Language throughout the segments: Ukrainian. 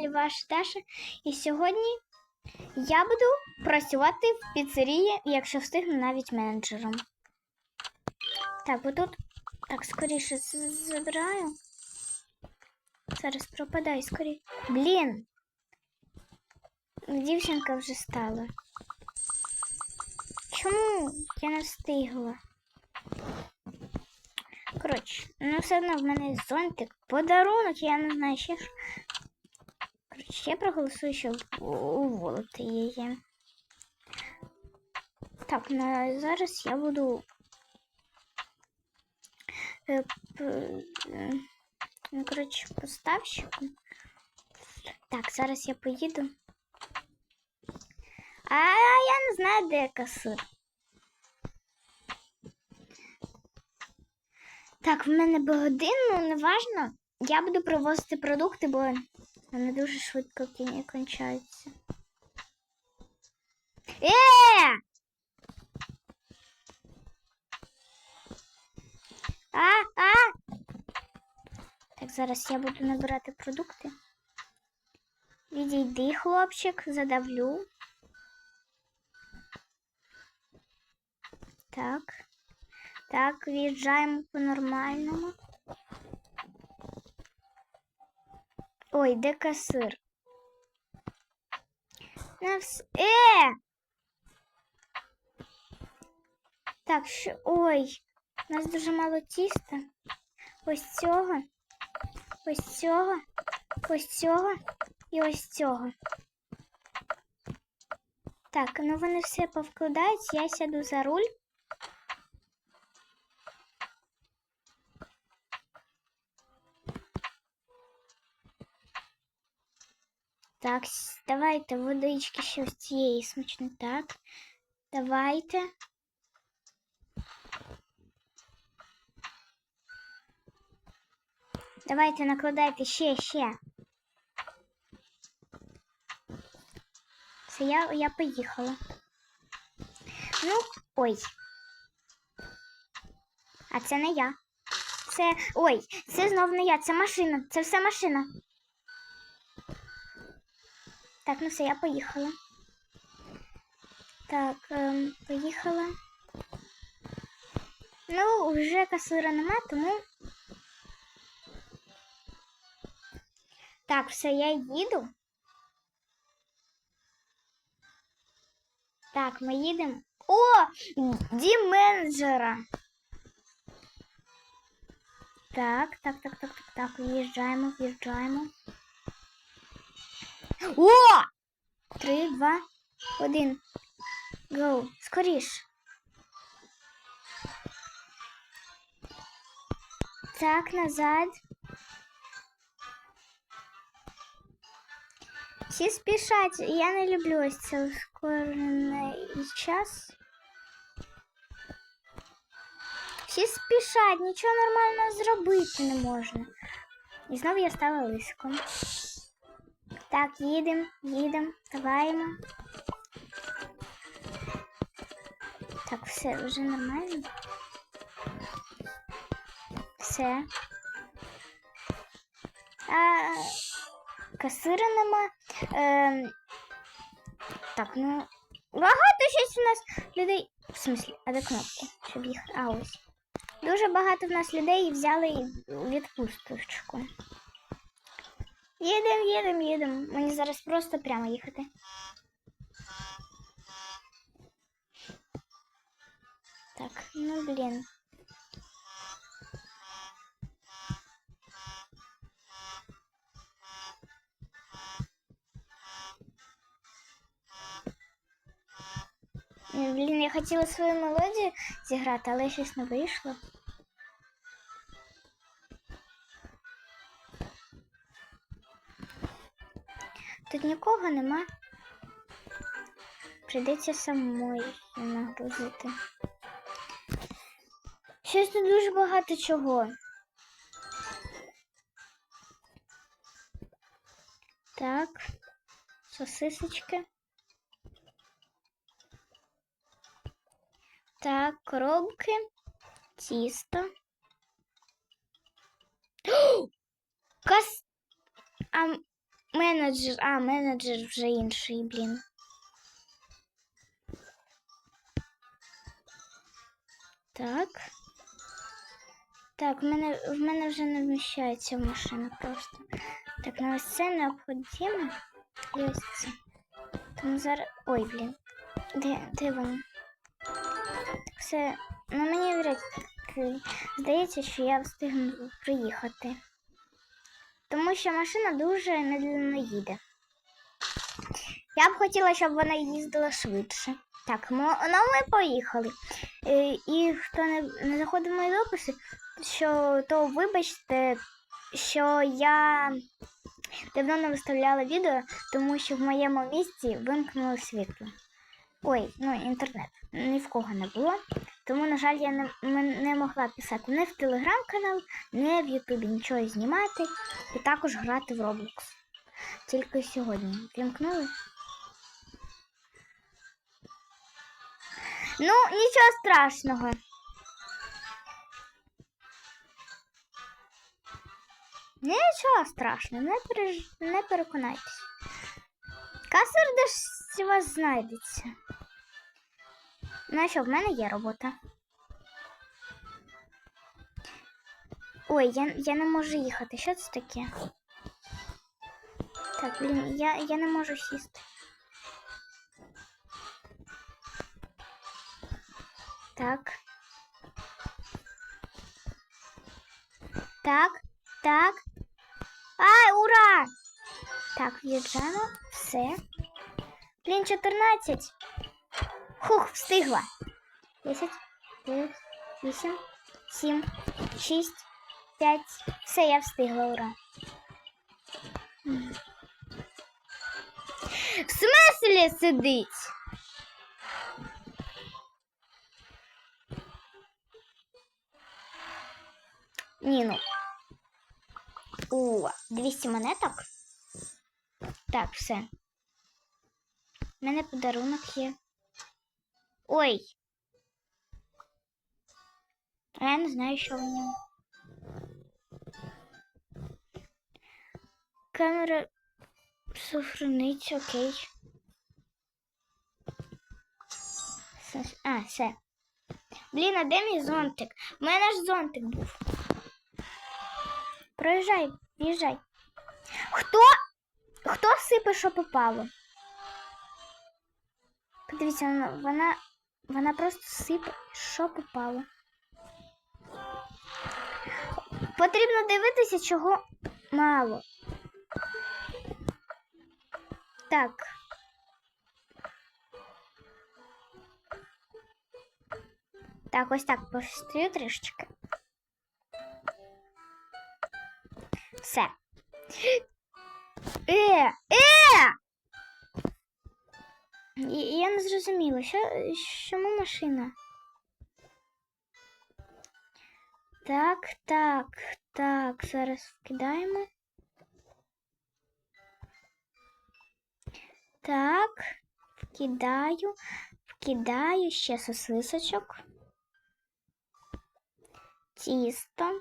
каналі Ваша Даша. І сьогодні я буду працювати в піцерії, якщо встигну навіть менеджером. Так, отут так скоріше забираю. Зараз пропадай скоріше. Блін. Дівчинка вже стала. Чому я не встигла? Коротше, ну все одно в мене зонтик, подарунок, я не знаю ще. Я проголосую, щоб у- уволити її. Так, ну а зараз я буду. е, е, Ну, коротше, поставщиком. Так, зараз я поїду. А я не знаю, де касир. Так, в мене би годину, неважно. Я буду привозити продукти, бо вони дуже швидко кін- кончаються. Е! А, а! Так, зараз я буду набирати продукти. Відійди, хлопчик, задавлю. Так. Так, в'їжджаємо по-нормальному. Ой, де касир? На вс... Е! Так, що. Ой, у нас дуже мало тіста. Ось цього. Ось цього. Ось цього. І ось цього. Так, ну вони все повкладають, я сяду за руль. Так, давайте водички ще з цієї смачно. Так. Давайте. Давайте накладайте ще, ще. Все, я, я поїхала. Ну, ой. А це не я. Це. Ой, це знов не я, це машина. Це все машина. Так, ну все, я поїхала. Так, ем, поїхала. Ну, вже касира нема, тому. Так, все, я їду. Так, ми їдемо. О! Дім менеджера. Так, так, так, так, так, так. В'їжджаємо, в'їжджаємо. О! Три, два, один. Гоу. Скоріш. Так, назад. Всі спішать. Я не люблю ось цей ускорений час. Всі спішать, нічого нормального зробити не можна. І знову я стала лиском. Так, їдемо, їдемо, даваємо. Так, все, вже нормально. Все. А, касира нема. Ем, так, ну. Багато щось у нас людей. В смислі, а де кнопки? Щоб їх. А ось. Дуже багато в нас людей взяли відпусточку. Їдемо, їдемо, їдемо. Мені зараз просто прямо їхати. Так, ну блін. Е, Блін, я хотіла свою мелодію зіграти, але щось не вийшло. Тут нікого нема. Прийдеться самої нагрузити. Щось тут дуже багато чого. Так, сосисочки. Так, коробки, тісто. Кас. А, менеджер. А, менеджер вже інший, блін. Так. Так, в мене, в мене вже не вміщається в машину просто. Так, ну ось це необхідно. І ось це. Тому зараз. Ой, блін. Де, де воно? Так, все. Ну мені вряд здається, що я встигну приїхати. Тому що машина дуже медленно їде. Я б хотіла, щоб вона їздила швидше. Так, ми, ну ми поїхали. Е, І хто не, не заходив в мої дописи, що то вибачте, що я давно не виставляла відео, тому що в моєму місті вимкнули світло. Ой, ну інтернет. Ні в кого не було. Тому, на жаль, я не, не могла писати не в телеграм-канал, не в Ютубі нічого знімати і також грати в Roblox. Тільки сьогодні. Вімкнули. Ну, нічого страшного. Нічого страшного, не, переж... не переконайтесь. Касир десь вас знайдеться. Ну що, в мене є робота. Ой, я, я не можу їхати. Що це таке? Так, блін, я, я не можу сісти. Так. Так, так. Ай, ура! Так, в'їжджаємо. Все. Блін, 14. Хух, встигла. 10, 9, 8, 7, 6, 5. Все, я встигла, ура. В смислі сидить? Ні, ну. О, 200 монеток. Так, все. У мене подарунок є. Ой. А я не знаю, що в ньому. Камера сохранить, окей. А, все. Блін, а де мій зонтик? У мене ж зонтик був. Проїжджай, в'їжджай. Хто? Хто сипе, що попало? Подивіться, вона, вона, просто сипе, що попало. Потрібно дивитися, чого мало. Так. Так, ось так постою трішечки. Все. Е, е! І- Я не зрозуміла, що, чому машина? Так, так, так, зараз вкидаємо. Так, вкидаю, вкидаю ще сосисочок, тісто,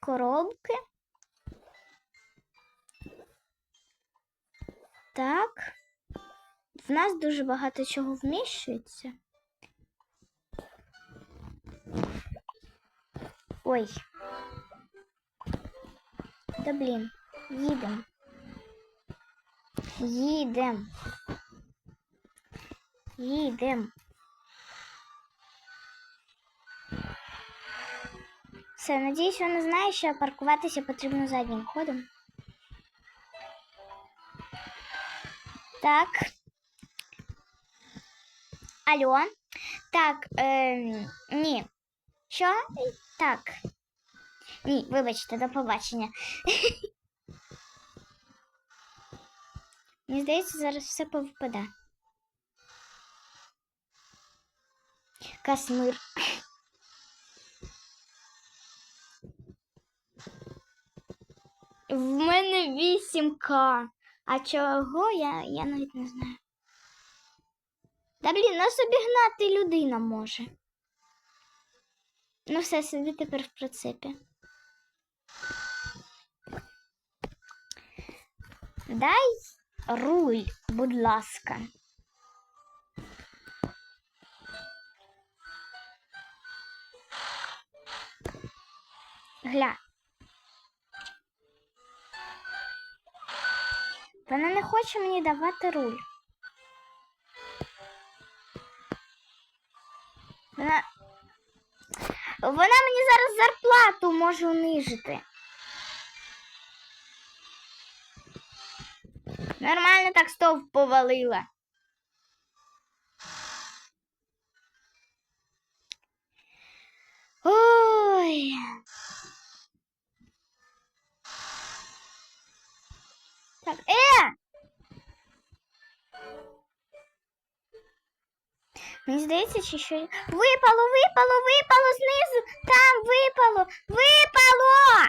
коробки. Так. В нас дуже багато чого вміщується. Ой. Да блін, їдем. Їдем. Їдем. Все, надіюсь, вона знає, що паркуватися потрібно заднім ходом. Так. Алло. Так, ем, ні. Що? Так. Ні, вибачте, до побачення. Мені здається, зараз все повипаде. Касмир. В мене 8К. А чого я, я навіть не знаю. Та блін, нас обігнати людина може. Ну все, сиди тепер в прицепі. Дай руль, будь ласка. Гля. Вона не хоче мені давати руль. Вона. Вона мені зараз зарплату може унижити. Нормально так стовп повалила. Ой. Так, е! Мені здається, чи що. Випало, випало, випало знизу. Там випало, випало.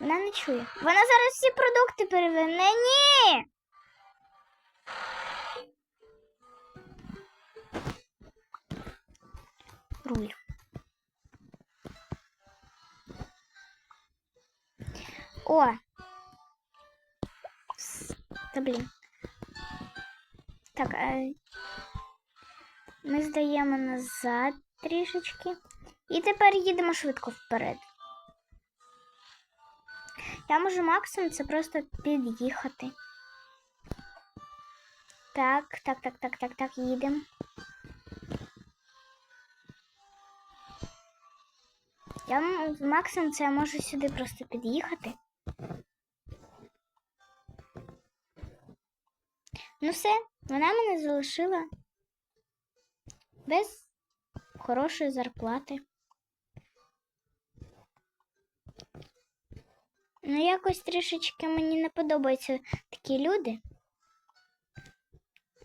Вона не чує. Вона зараз всі продукти переверне. Ні. Руль. О. Та блін. Так, е, ми здаємо назад трішечки. І тепер їдемо швидко вперед. Я можу максимум це просто під'їхати. Так, так, так, так, так, так, їдемо. Я максимум це я можу сюди просто під'їхати. Ну все, вона мене залишила без хорошої зарплати. Ну, якось трішечки мені не подобаються такі люди.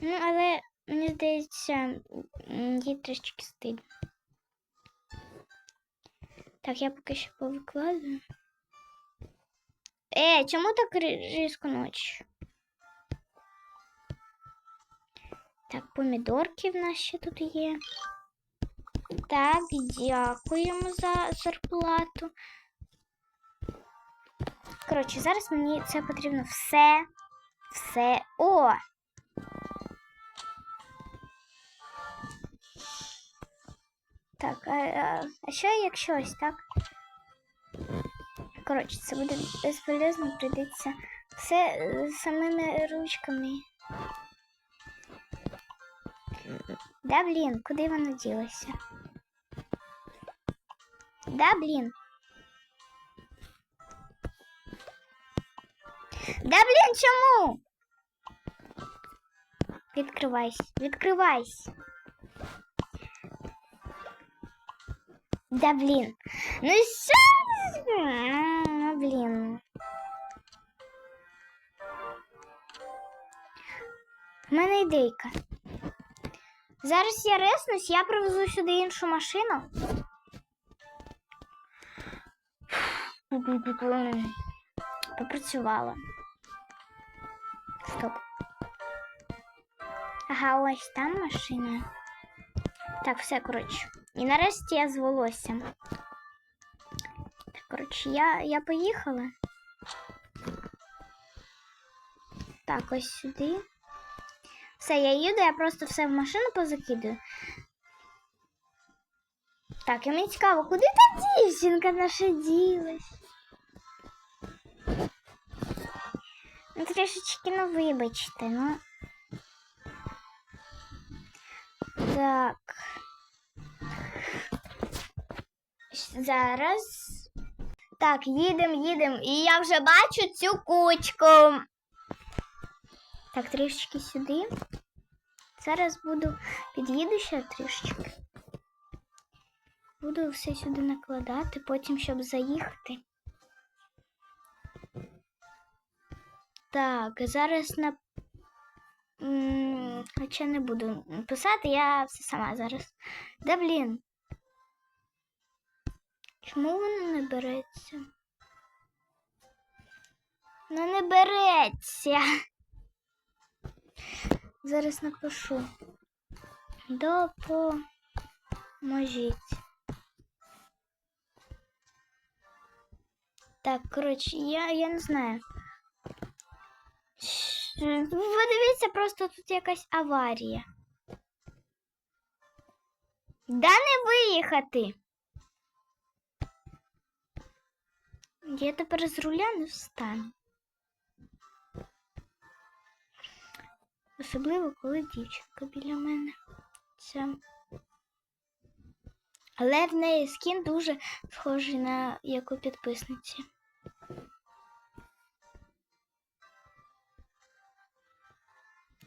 Ну, але мені здається, їй трішечки стидно. Так, я поки що повикладую. Е, чому так різко ночі? Так, помідорки в нас ще тут є. Так, дякуємо за зарплату. Коротше, зараз мені це потрібно все. Все. О! Так, а, а, а що якщо ось так? Коротше, це буде безполезно, прийдеться все е, самими ручками. Да, блін, куди воно ділося? Да, блін. Да, блін, чому? Відкривайся, відкривайся. Да, блін. Ну і що? А, Блін. У мене ідейка. Зараз я реснусь, я привезу сюди іншу машину. Попрацювала. Стоп. Ага, ось там машина. Так, все, коротше. І нарешті я з волоссям. Коротше, я, я поїхала. Так, ось сюди. Все, я їду, я просто все в машину позакидаю. Так, і мені цікаво, куди та дівчинка наша ділась? Ну, трішечки, ну вибачте, ну. Так. Зараз. Так, їдемо, їдемо. І я вже бачу цю кучку. Так, трішечки сюди. Зараз буду під'їду ще трішечки. Буду все сюди накладати, потім, щоб заїхати. Так, зараз на. Хоча не буду писати, я все сама зараз. Да блін. Чому воно не береться? Ну не береться. Зараз напишу. Допоможіть. Так, коротше, я, я не знаю. Подивіться, просто тут якась аварія. Да не виїхати. Я тепер з руля не встану. Особливо, коли дівчинка біля мене. Це. Але в неї скін дуже схожий на як у підписниці.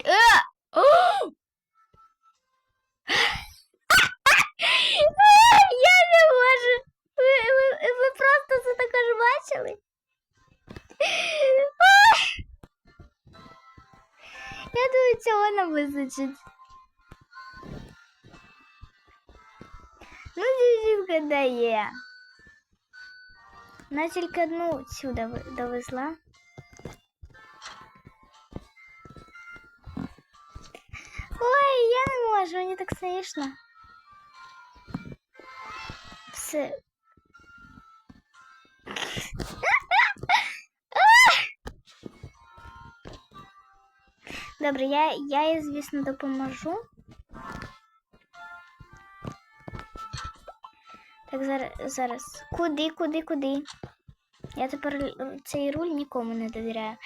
Я не можу. Ви, ви, ви просто це також бачили? Я думаю, цього не вистачить. Ну, дівчинка дає. Вона тільки одну цю дови- довезла. Ой, я не можу, мені так смішно. Все. Добре, я, я їй, звісно, допоможу. Так, зараз, зараз. Куди, куди, куди? Я тепер цей руль нікому не довіряю.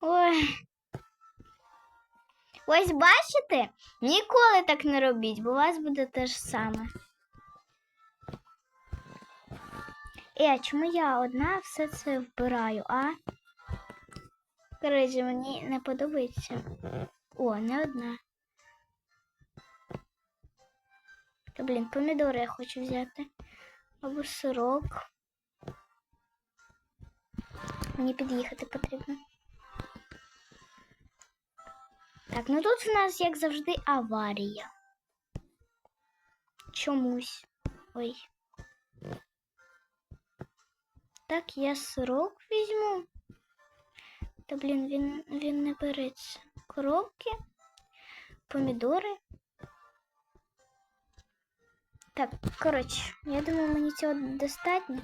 Ой. Ось бачите? Ніколи так не робіть, бо у вас буде те ж саме. Е, чому я одна все це вбираю, а? Коротше, мені не подобається. О, не одна. Та, блін, помідори я хочу взяти. Або сирок. Мені під'їхати потрібно. Так, ну тут в нас, як завжди, аварія. Чомусь. Ой. Так, я сирок візьму. Та блін, він, він не береться. Коробки, помідори. Так, коротше, я думаю, мені цього достатньо.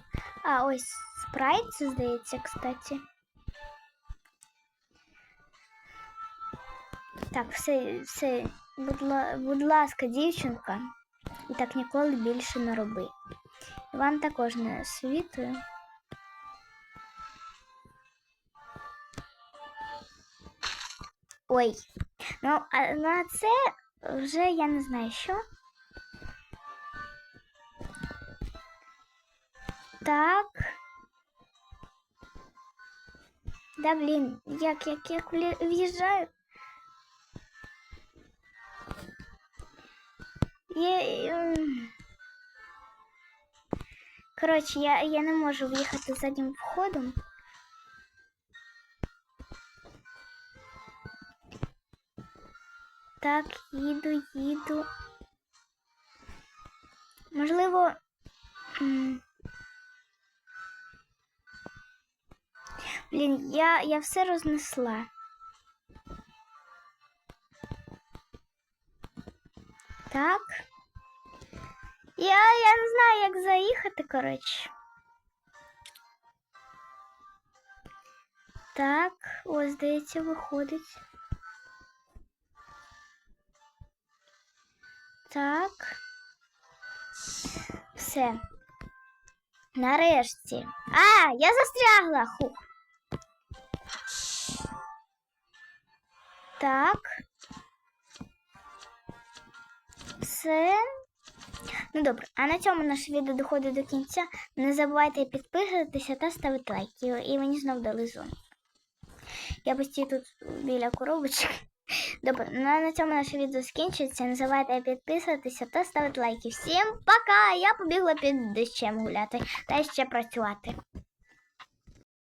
А, ось спрайт, це здається, кстати. Так, все, все, будь, ла- будь ласка, дівчинка, і так ніколи більше не роби. І вам також не світую. Ой, ну, а на це вже я не знаю що. Так. Да блін, як, як, як в'їжджаю. Я... ем. Коротше, я, я не можу в'їхати заднім входом. Так, їду, їду. Можливо. Блін, я, я все рознесла. Так. Я, я не знаю, як заїхати, коротше. Так, ось, здається, виходить. Так. Все. Нарешті. А, я застрягла. Хух. Так. Все. Ну добре, а на цьому наше відео доходить до кінця. Не забувайте підписуватися та ставити лайки. І мені знов дали зону. Я постійно тут біля коробочки. Добре, ну на цьому наше відео скінчиться. Не забувайте підписуватися та ставити лайки. Всім пока! Я побігла під дощем гуляти та ще працювати.